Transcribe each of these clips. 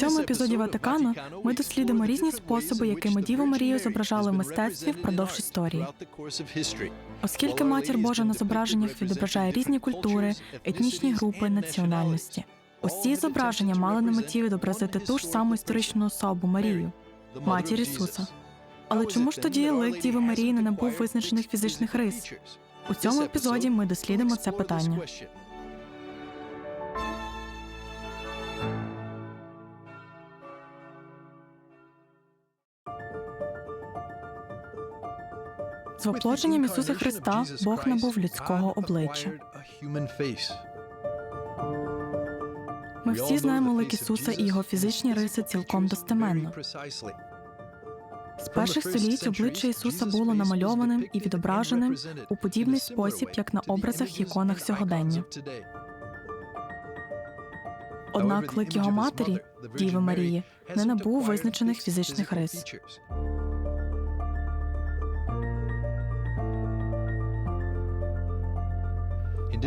Цьому епізоді Ватикану ми дослідимо різні способи, якими Діву Марію зображали в мистецтві впродовж історії. Оскільки матір Божа на зображеннях відображає різні культури, етнічні групи, національності. Усі зображення мали на меті відобразити ту ж саму історичну особу Марію, матір Ісуса. Але чому ж тоді лик Діви Марії не набув визначених фізичних рис? У цьому епізоді ми дослідимо це питання. З воплодженням Ісуса Христа Бог набув людського обличчя. Ми всі знаємо лик Ісуса і його фізичні риси цілком достеменно. З перших століть обличчя Ісуса було намальованим і відображеним у подібний спосіб, як на образах і іконах сьогодення. Однак лик його матері, Діви Марії, не набув визначених фізичних рис.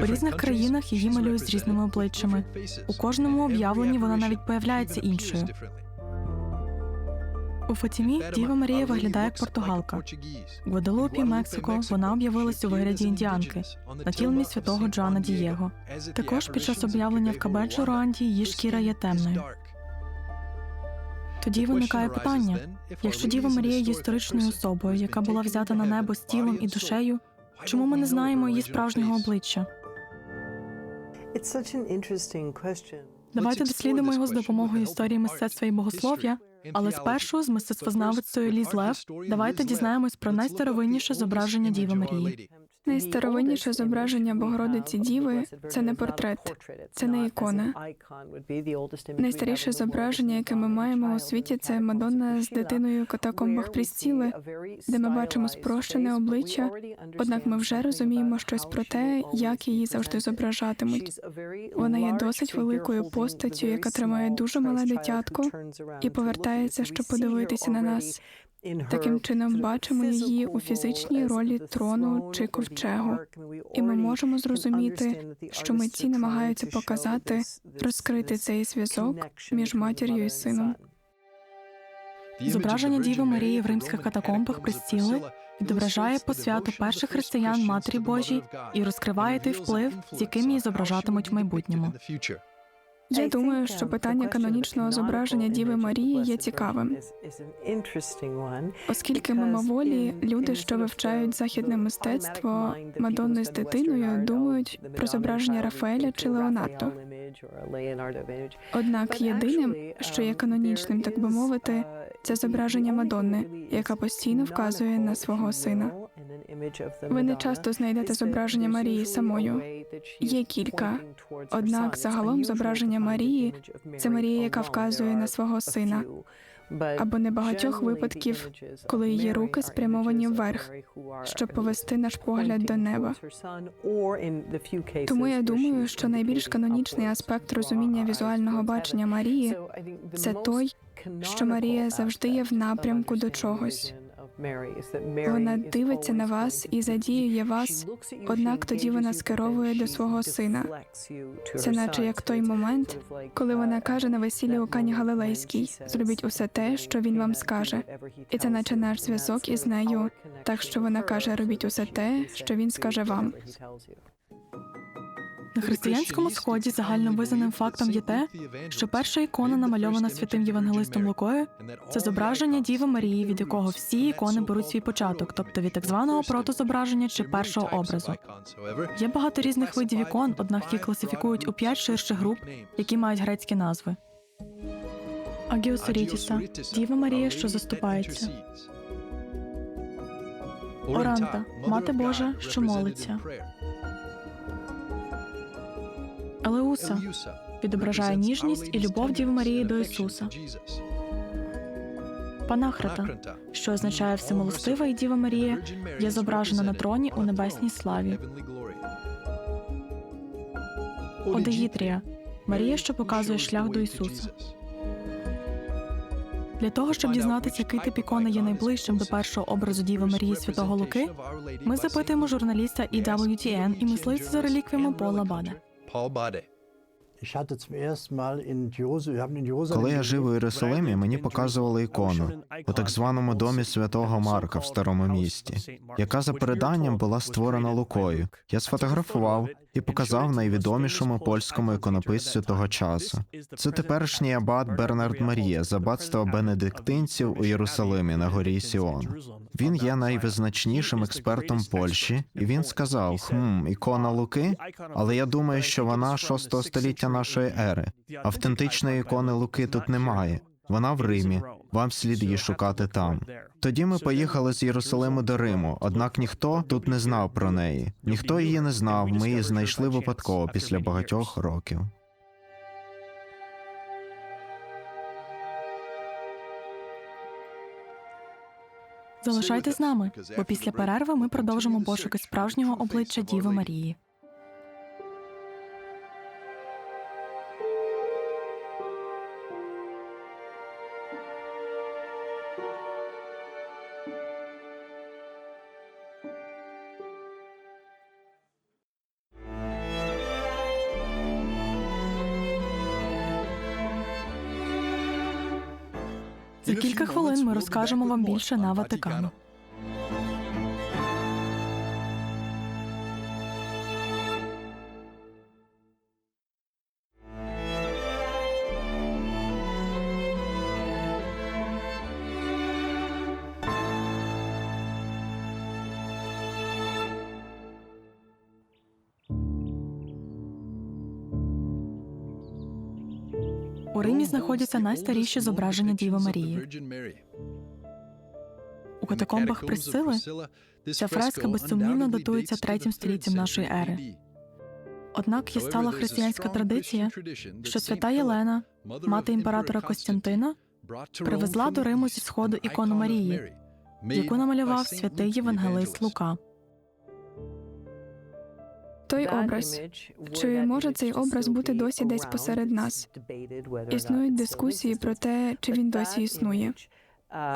У різних країнах її малюють з різними обличчями. У кожному об'явленні вона навіть появляється іншою. У Фатімі Діва Марія виглядає як португалка. Гваделупі, Мексико, вона об'явилась у вигляді індіанки на тілмі святого Джоана Дієго. Також під час об'явлення в Кабеджо Руанді її шкіра є темною. Тоді виникає питання: якщо Діва Марія є історичною особою, яка була взята на небо з тілом і душею, чому ми не знаємо її справжнього обличчя? Давайте дослідимо його з допомогою історії мистецтва і богослов'я. Але спершу з мистецтвознавицею Ліз Лев. давайте дізнаємось про найстаровинніше зображення Діви Марії. Найстаровинніше зображення Богородиці Діви це не портрет, це не ікона. Найстаріше зображення, яке ми маємо у світі, це Мадонна з дитиною в катакомбах Прістіли, де ми бачимо спрощене обличчя. Однак ми вже розуміємо щось про те, як її завжди зображатимуть. Вона є досить великою постаттю, яка тримає дуже мале дитятко і повертається, щоб подивитися на нас. Таким чином бачимо її у фізичній ролі трону чи ковчегу, і ми можемо зрозуміти, що митці намагаються показати, розкрити цей зв'язок між матір'ю і сином. Зображення Діви Марії в римських катакомбах Престіли відображає посвяту перших християн Матері Божій і розкриває той вплив, з яким її зображатимуть в майбутньому. Я думаю, що питання канонічного зображення Діви Марії є цікавим, оскільки мимоволі люди, що вивчають західне мистецтво Мадонни з дитиною, думають про зображення Рафаеля чи Леонардо. Однак єдиним, що є канонічним, так би мовити, це зображення Мадонни, яка постійно вказує на свого сина. Ви не часто знайдете зображення Марії самою. Є кілька. Однак загалом зображення Марії це Марія, яка вказує на свого сина. Або небагатьох випадків, коли її руки спрямовані вверх, щоб повести наш погляд до неба. Тому я думаю, що найбільш канонічний аспект розуміння візуального бачення Марії це той, що Марія завжди є в напрямку до чогось. Вона дивиться на вас і задіює вас, однак тоді вона скеровує до свого сина. Це наче як той момент, коли вона каже на весіллі у Кані Галилейській: зробіть усе те, що він вам скаже, і це наче наш зв'язок із нею. Так що вона каже: робіть усе те, що він скаже вам. На християнському сході загально визнаним фактом є те, що перша ікона, намальована святим євангелистом Лукою, це зображення Діви Марії, від якого всі ікони беруть свій початок, тобто від так званого протозображення чи першого образу. Є багато різних видів ікон, однак їх класифікують у п'ять ширших груп, які мають грецькі назви. Агіосорітіса. Діва Марія, що заступається. Оранта. Мати Божа, що молиться. Елеуса відображає ніжність і любов Діви Марії до Ісуса. Панахрата, що означає всемилостива і Діва Марія, є зображена на троні у небесній славі. Одеїтрія Марія, що показує шлях до Ісуса. Для того, щоб дізнатися, який тип ікони є найближчим до першого образу Діви Марії Святого Луки, ми запитуємо журналіста EWTN і мисливця за реліквіями Пола Бада. Paul Bade. Коли я жив у Єрусалимі, мені показували ікону у так званому домі святого Марка в старому місті, яка за переданням була створена Лукою. Я сфотографував і показав найвідомішому польському іконописцю того часу. Це теперішній абат Бернард Марія з аббатства бенедиктинців у Єрусалимі на горі Сіон. Він є найвизначнішим експертом Польщі, і він сказав: хм, ікона Луки, але я думаю, що вона 6 століття нашої ери. Автентичної ікони Луки тут немає. Вона в Римі. Вам слід її шукати там. Тоді ми поїхали з Єрусалиму до Риму, однак ніхто тут не знав про неї. Ніхто її не знав. Ми її знайшли випадково після багатьох років. Залишайтесь з нами, бо після перерви ми продовжимо пошуки справжнього обличчя Діви Марії. За кілька хвилин ми розкажемо вам більше на Ватикану. У Римі знаходяться найстаріші зображення Діви Марії. У катакомбах Присцили ця фреска безсумнівно датується третім століттям нашої ери. Однак є стала християнська традиція, що свята Єлена, мати імператора Костянтина, привезла до Риму зі сходу ікону Марії, яку намалював святий євангелист Лука. Той образ. Чи може цей образ бути досі десь посеред нас? Існують дискусії про те, чи він досі існує.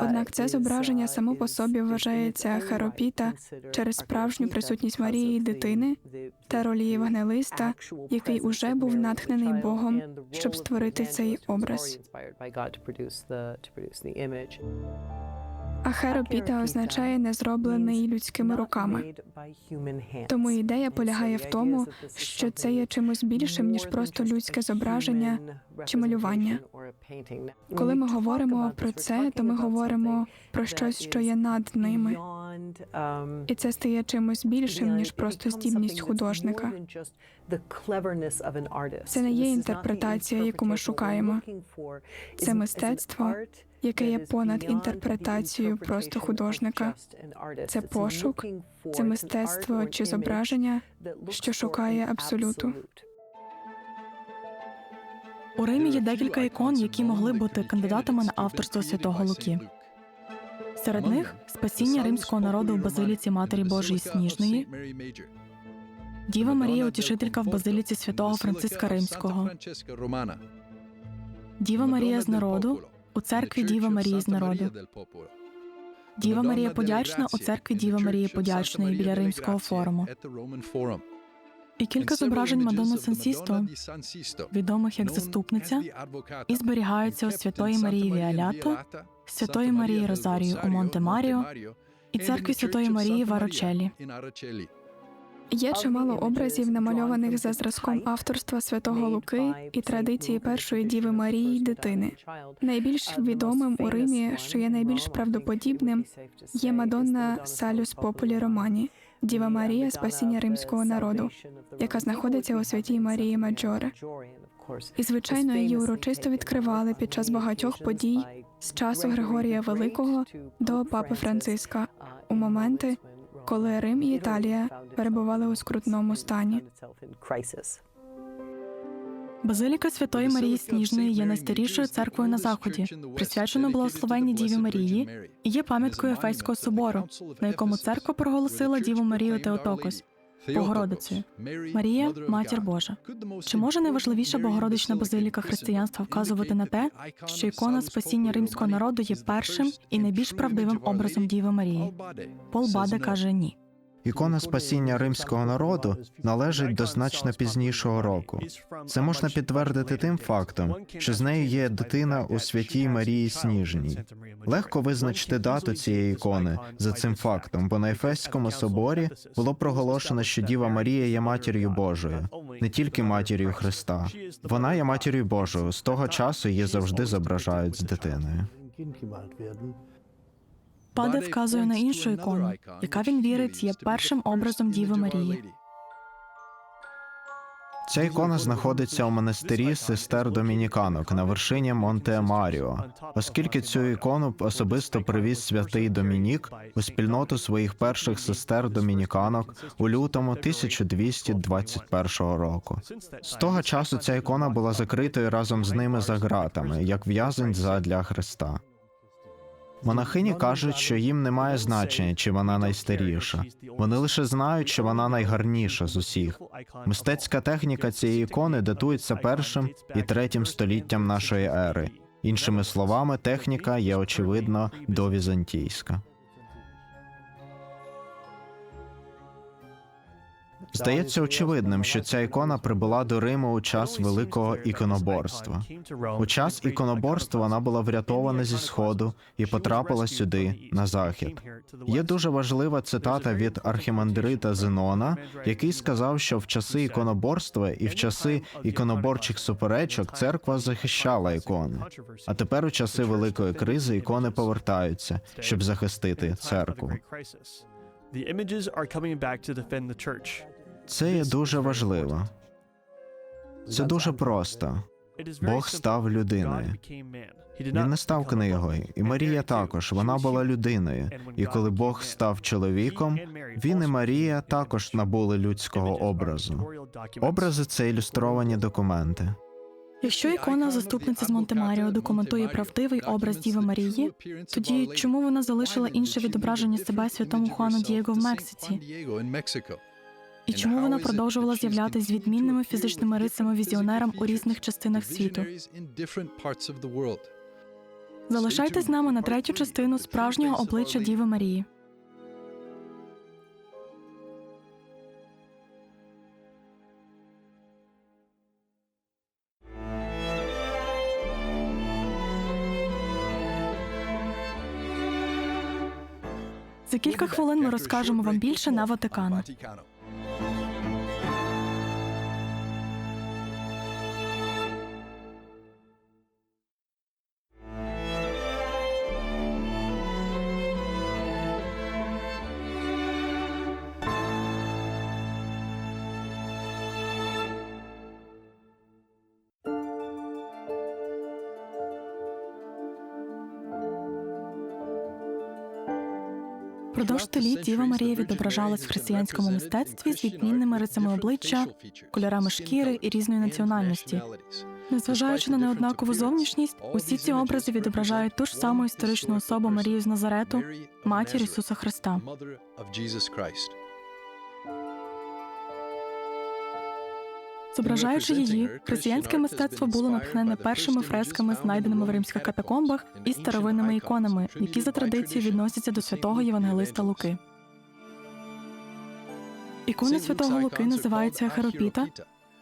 Однак це зображення само по собі вважається харопіта через справжню присутність Марії дитини та ролі євангелиста, який уже був натхнений Богом, щоб створити цей образ. А херопіта означає не зроблений людськими руками. Тому ідея полягає в тому, що це є чимось більшим ніж просто людське зображення чи малювання. Коли ми говоримо про це, то ми говоримо про щось, що є над ними. І це стає чимось більшим ніж просто здібність художника. Це не є інтерпретація, яку ми шукаємо. Це мистецтво, яке є понад інтерпретацією просто художника. Це пошук, це мистецтво чи зображення, що шукає абсолюту. У Римі є декілька ікон, які могли бути кандидатами на авторство святого Луки. Серед них спасіння римського народу в базиліці Матері Божої Сніжної, Діва Марія Утішителька в базиліці святого Франциска Римського, Діва Марія з народу у церкві Діва Марії з народу, Діва Марія Подячна у церкві Діва Марії Подячної біля Римського форуму. і кілька зображень Мадонни Сансісто, відомих як заступниця, і зберігаються у Святої Марії Віалято, Святої Марії Розарію у Монте Маріо і церкві Святої Марії в Арочелі. Є чимало образів, намальованих за зразком авторства святого Луки і традиції першої діви Марії дитини. Найбільш відомим у Римі, що є найбільш правдоподібним, є Мадонна Салюс Популі Романі, Діва Марія спасіння римського народу, яка знаходиться у святій Марії Маджоре. І звичайно, її урочисто відкривали під час багатьох подій з часу Григорія Великого до Папи Франциска у моменти, коли Рим і Італія перебували у скрутному стані. Базиліка Святої Марії Сніжної є найстарішою церквою на заході, присвяченою благословенній Діві Марії, і є пам'яткою Ефеського собору, на якому церква проголосила Діву Марію Теотокос, Богородицею. Марія матір Божа. Чи може найважливіша Богородична базиліка християнства вказувати на те, що ікона спасіння римського народу є першим і найбільш правдивим образом Діви Марії? Пол Баде каже ні. Ікона спасіння римського народу належить до значно пізнішого року. Це можна підтвердити тим фактом, що з нею є дитина у святій Марії Сніжній. Легко визначити дату цієї ікони за цим фактом, бо на Ефеському соборі було проголошено, що Діва Марія є матір'ю Божою, не тільки матір'ю Христа. Вона є матір'ю Божою. З того часу її завжди зображають з дитиною. Паде вказує на іншу ікону, яка він вірить є першим образом Діви Марії. Ця ікона знаходиться у монастирі сестер домініканок на вершині Монте Маріо, оскільки цю ікону особисто привіз святий Домінік у спільноту своїх перших сестер домініканок у лютому 1221 року. З того часу ця ікона була закритою разом з ними за ґратами, як в'язень задля Христа. Монахині кажуть, що їм немає значення, чи вона найстаріша. Вони лише знають, що вона найгарніша з усіх. Мистецька техніка цієї ікони датується першим і третім століттям нашої ери. Іншими словами, техніка є очевидно довізантійська. Здається очевидним, що ця ікона прибула до Риму у час великого іконоборства. У час іконоборства вона була врятована зі сходу і потрапила сюди на захід. Є дуже важлива цитата від архімандрита Зенона, який сказав, що в часи іконоборства і в часи іконоборчих суперечок церква захищала ікони. А тепер у часи великої кризи ікони повертаються, щоб захистити церкву. The images are coming back to defend the church. Це є дуже важливо. Це дуже просто. Бог став людиною. Він не став книгою, і Марія також. Вона була людиною. І коли Бог став чоловіком, він і Марія також набули людського образу. Образи це ілюстровані документи. Якщо ікона заступниці з Монте-Маріо документує правдивий образ Діви Марії, тоді чому вона залишила інше відображення себе святому Хуану Дієго в Мексиці? І чому вона продовжувала з'являтися з відмінними фізичними рисами візіонерам у різних частинах світу? Залишайтесь з нами на третю частину справжнього обличчя Діви Марії. За кілька хвилин ми розкажемо вам більше на Ватикану. Століть Діва Марія відображалась в християнському мистецтві з відмінними рисами обличчя, кольорами шкіри і різної національності. Незважаючи на неоднакову зовнішність, усі ці образи відображають ту ж саму історичну особу Марію з Назарету, матір Ісуса Христа. Зображаючи її, християнське мистецтво було натхнене першими фресками, знайденими в римських катакомбах, і старовинними іконами, які за традицією відносяться до святого Євангелиста Луки. Ікона святого Луки називається Херопіта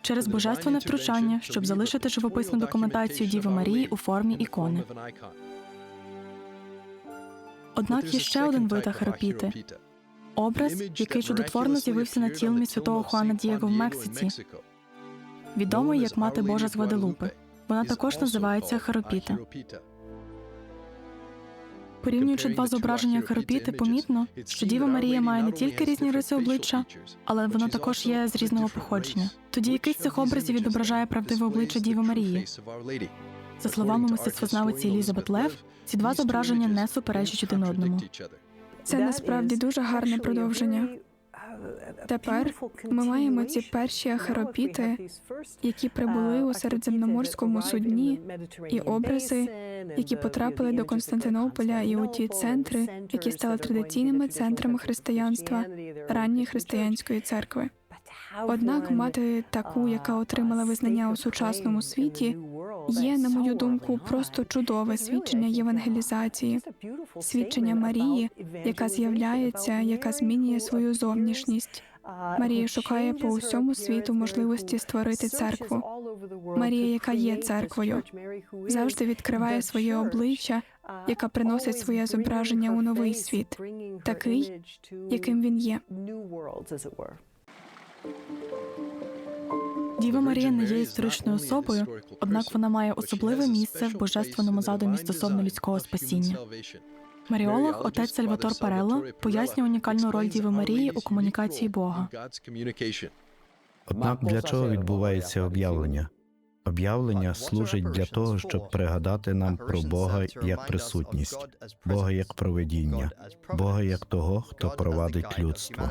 через божественне втручання, щоб залишити живописну документацію Діви Марії у формі ікони. Однак є ще один вид Ахеропіти – образ, який чудотворно з'явився на тілмі святого Хуана Дієго в Мексиці, відомий як Мати Божа з Гваделупи. Вона також називається Харопіта. Порівнюючи два зображення Харопіти, помітно, що Діва Марія має не тільки різні риси обличчя, але вона також є з різного походження. Тоді який з цих образів відображає правдиве обличчя Діви Марії? За словами мистецтвознавиці Елізабет Лев, ці два зображення не суперечать один одному. Це насправді дуже гарне продовження. Тепер ми маємо ці перші ахаропіти, які прибули у середземноморському судні, і образи, які потрапили до Константинополя і у ті центри, які стали традиційними центрами християнства ранньої християнської церкви. Однак мати таку, яка отримала визнання у сучасному світі, Є, на мою думку, просто чудове свідчення євангелізації, свідчення Марії, яка з'являється, яка змінює свою зовнішність. Марія шукає по усьому світу можливості створити церкву. Марія, яка є церквою, завжди відкриває своє обличчя, яка приносить своє зображення у новий світ, такий, яким він є. Діва Марія не є історичною особою, однак вона має особливе місце в божественному задумі стосовно людського спасіння. Маріолог, отець Сальватор Парелло, пояснює унікальну роль Діви Марії у комунікації Бога. Однак для чого відбувається об'явлення? Об'явлення служить для того, щоб пригадати нам про Бога як присутність, Бога як проведіння, Бога як того, хто провадить людство.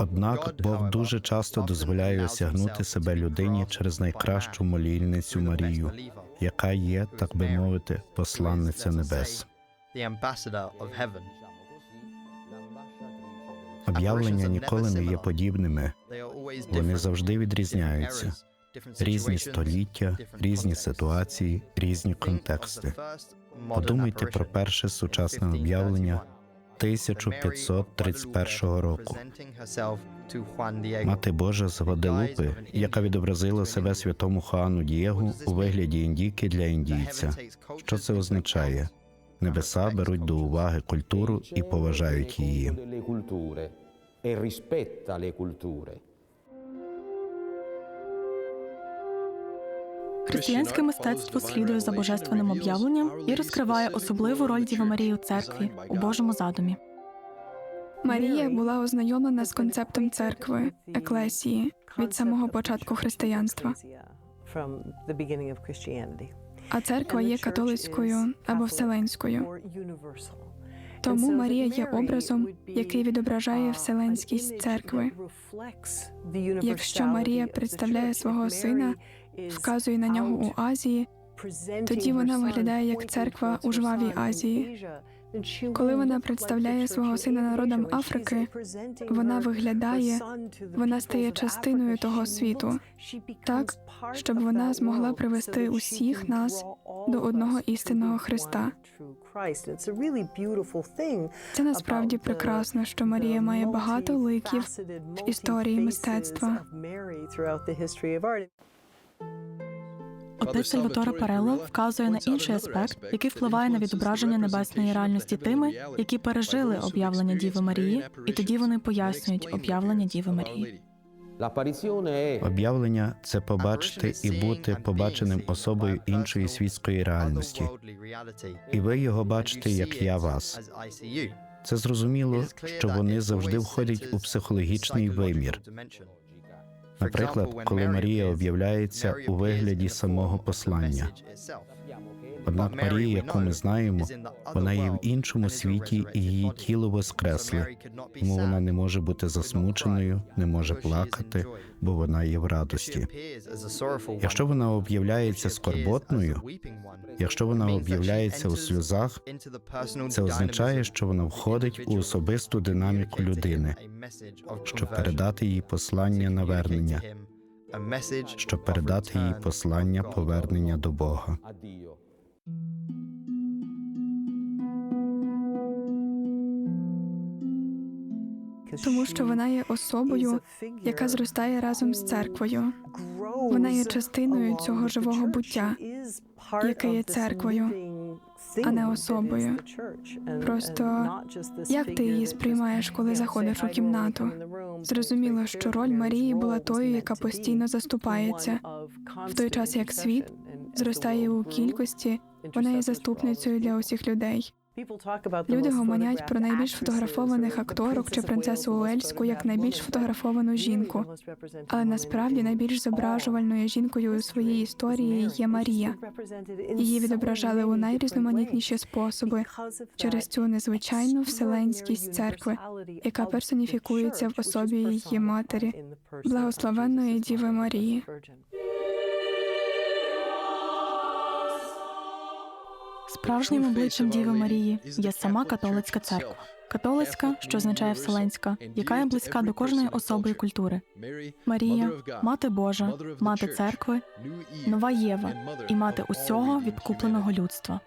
Однак Бог дуже часто дозволяє осягнути себе людині через найкращу молільницю Марію, яка є, так би мовити, посланниця небес. Об'явлення ніколи не є подібними, вони завжди відрізняються. Різні століття, різні ситуації, різні контексти. Подумайте про перше сучасне об'явлення 1531 року. Мати Божа з Гваделупи, яка відобразила себе святому Хуану Дієгу у вигляді індійки для індійця. Що це означає? Небеса беруть до уваги культуру і поважають її. Християнське мистецтво слідує за божественним об'явленням і розкриває особливу роль Діви Марії у церкві у Божому задумі. Марія була ознайомлена з концептом церкви, еклесії від самого початку християнства. А церква є католицькою або вселенською. Тому Марія є образом, який відображає вселенськість церкви. Якщо Марія представляє свого сина, вказує на нього у Азії, тоді вона виглядає як церква у жвавій Азії. Коли вона представляє свого сина народам Африки, вона виглядає, вона стає частиною того світу, так, щоб вона змогла привести усіх нас до одного істинного Христа. Це насправді прекрасно, що Марія має багато ликів в історії мистецтва. Отець Сальватора Парелло вказує на інший аспект, який впливає на відображення небесної реальності тими, які пережили об'явлення Діви Марії, і тоді вони пояснюють об'явлення Діви Марії. Об'явлення це побачити і бути побаченим особою іншої світської реальності. І ви його бачите, як я вас. Це зрозуміло, що вони завжди входять у психологічний вимір. Наприклад, коли Марія об'являється у вигляді самого послання. Однак Марія, яку ми знаємо, вона є в іншому світі, і її тіло воскресле, тому вона не може бути засмученою, не може плакати, бо вона є в радості. Якщо вона об'являється скорботною, якщо вона об'являється у сльозах, це означає, що вона входить у особисту динаміку людини, щоб передати їй послання навернення, щоб передати їй послання повернення до Бога. Тому що вона є особою, яка зростає разом з церквою. Вона є частиною цього живого буття, яке є церквою, а не особою. Просто як ти її сприймаєш, коли заходиш у кімнату? Зрозуміло, що роль Марії була тою, яка постійно заступається. В той час як світ зростає у кількості, вона є заступницею для усіх людей. Люди гомонять про найбільш фотографованих акторок чи принцесу Уельську як найбільш фотографовану жінку. Але насправді найбільш зображувальною жінкою у своїй історії є Марія. Її відображали у найрізноманітніші способи через цю незвичайну вселенськість церкви, яка персоніфікується в особі її матері, благословенної Діви Марії. Справжнім обличчям Діви Марії є сама католицька церква. Католицька, що означає вселенська, яка є близька до кожної особи і культури. Марія, мати Божа, мати церкви, нова Єва і мати усього відкупленого людства.